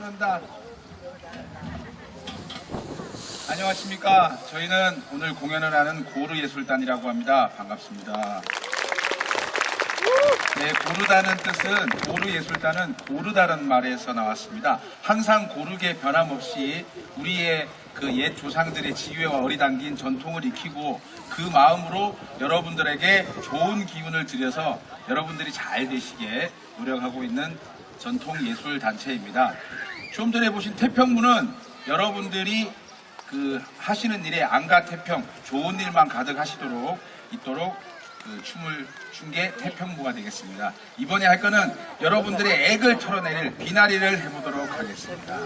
한다. 안녕하십니까. 저희는 오늘 공연을 하는 고르예술단이라고 합니다. 반갑습니다. 네, 고르다는 뜻은 고르예술단은 고르다는 말에서 나왔습니다. 항상 고르게 변함없이 우리의 그 옛 조상들의 지혜와 어리당긴 전통을 익히고 그 마음으로 여러분들에게 좋은 기운을 드려서 여러분들이 잘 되시게 노력하고 있는 전통 예술 단체입니다. 좀 전에 보신 태평무는 여러분들이 그 하시는 일에 안가 태평, 좋은 일만 가득하시도록 있도록 그 춤을 춘 게 태평무가 되겠습니다. 이번에 할 거는 여러분들의 액을 털어내릴 비나리를 해보도록 하겠습니다.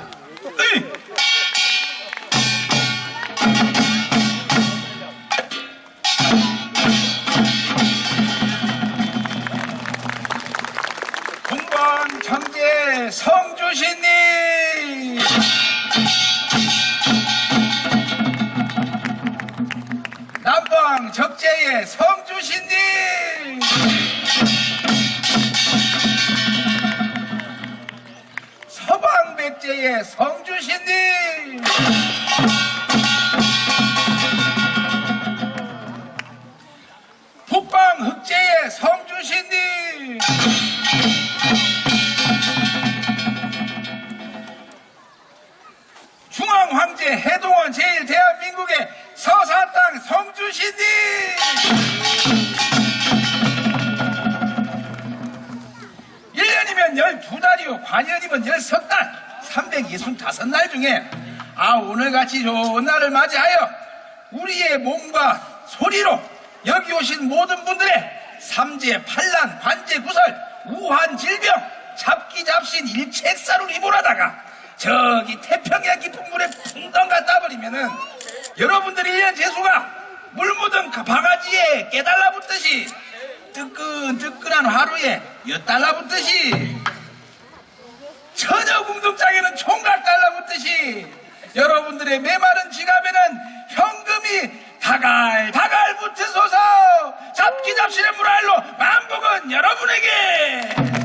남방 적재의 성주신님! 서방백제의 성주신님! 년이면 12달이요, 관연이면 16달, 365날 중에, 아, 오늘같이 좋은 날을 맞이하여, 우리의 몸과 소리로 여기 오신 모든 분들의 삼재, 반란, 관제, 구설, 우한, 질병, 잡기 잡신, 일책사를 입원하다가 저기 태평양 깊은 물에 풍덩 갔다 버리면은 여러분들이 1년 재수가 물 묻은 그 바가지에 깨달라 붙듯이 뜨끈뜨끈한 하루에 엿 달라 붙듯이 처녀 궁둥장에는 총각 달라붙듯이 여러분들의 메마른 지갑에는 현금이 다갈 다갈 붙으소서! 잡기 잡신의 물알로 만복은 여러분에게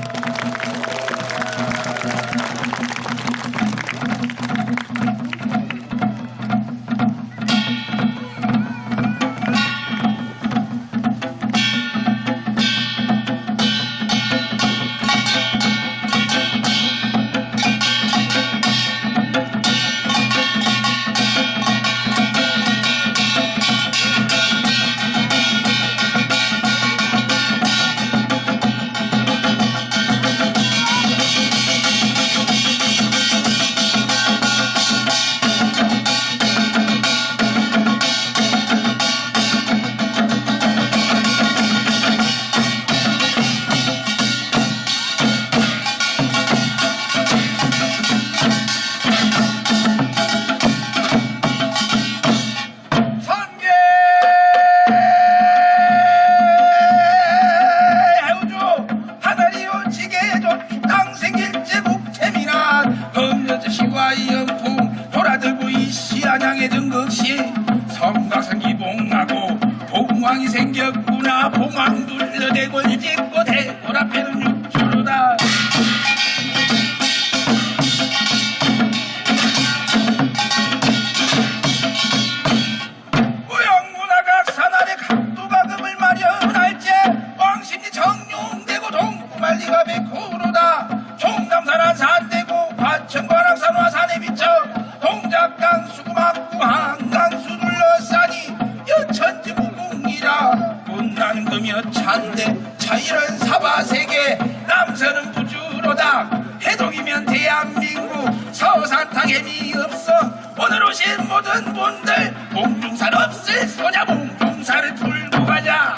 안양의 등극시 성각성기 봉하고 봉황이 생겼구나. 봉황 둘러대고 대골 앞에 서사탕에 미 없어. 오늘 오신 모든 분들 몽중산 없을 소냐 몽중산을 풀고 가자.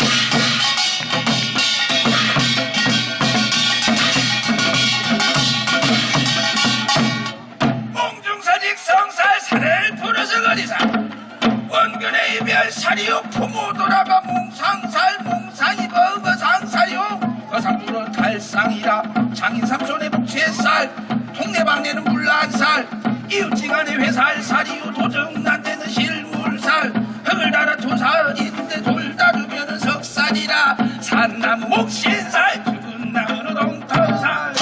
몽중사직 성살 살을 풀어서 거리사 원근의 이별 사리요 부모 돌아가 몽상살 몽상이 버 거 상살요. 거상주로 탈상이라 장인 삼촌의 복채살 통내방내는 물란살 이웃지간의 회살 살이유 도정 난데는 실물살 흙을 달아 조사인데 돌 다루면은 석살이라. 산나무 목신살 죽은 나무로 동털살.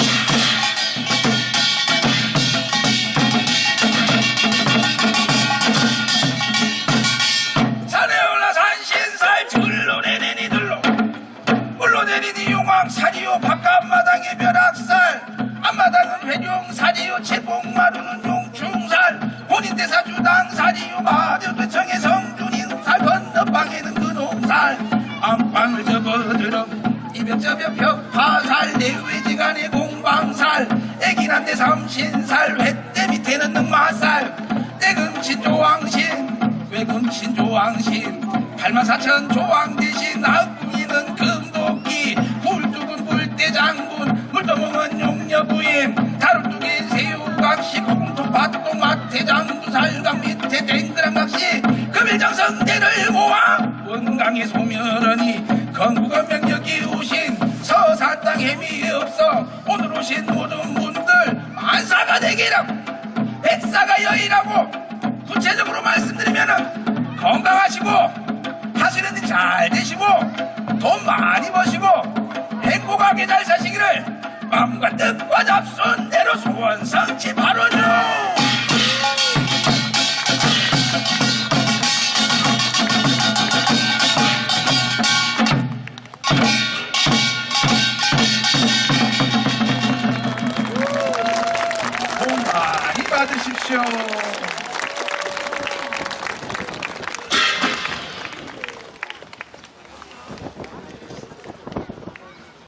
산에 올라 산신살 들러내리니 들러 물로 내린 이 용암 살이요 바깥마당에 벼락살. 앞마당은 회룡 살이요 재봉마루는 용 주당살이요 마녀도청의 성준인 살 건너 방에는 근홍살. 안방을 접어들어 이벽 저벽 벽파살 내외지간의 공방살. 애기난데 삼신살 횟대 밑에는 능마살. 떼금신 조왕신 외금신 조왕신. 팔만사천 조왕 대신 아궁 원강의 소멸하니 건국의 명령이 오신 서사 땅 햄이 없어 오늘 오신 모든 분들 만사가 되기라 백사가 여의라고 구체적으로 말씀드리면은 건강하시고 하시는 일 잘 되시고 돈 많이 버시고 행복하게 잘 사시기를 마음과 뜻과 잡순 대로 소원 성취 바로 kardeşim şov.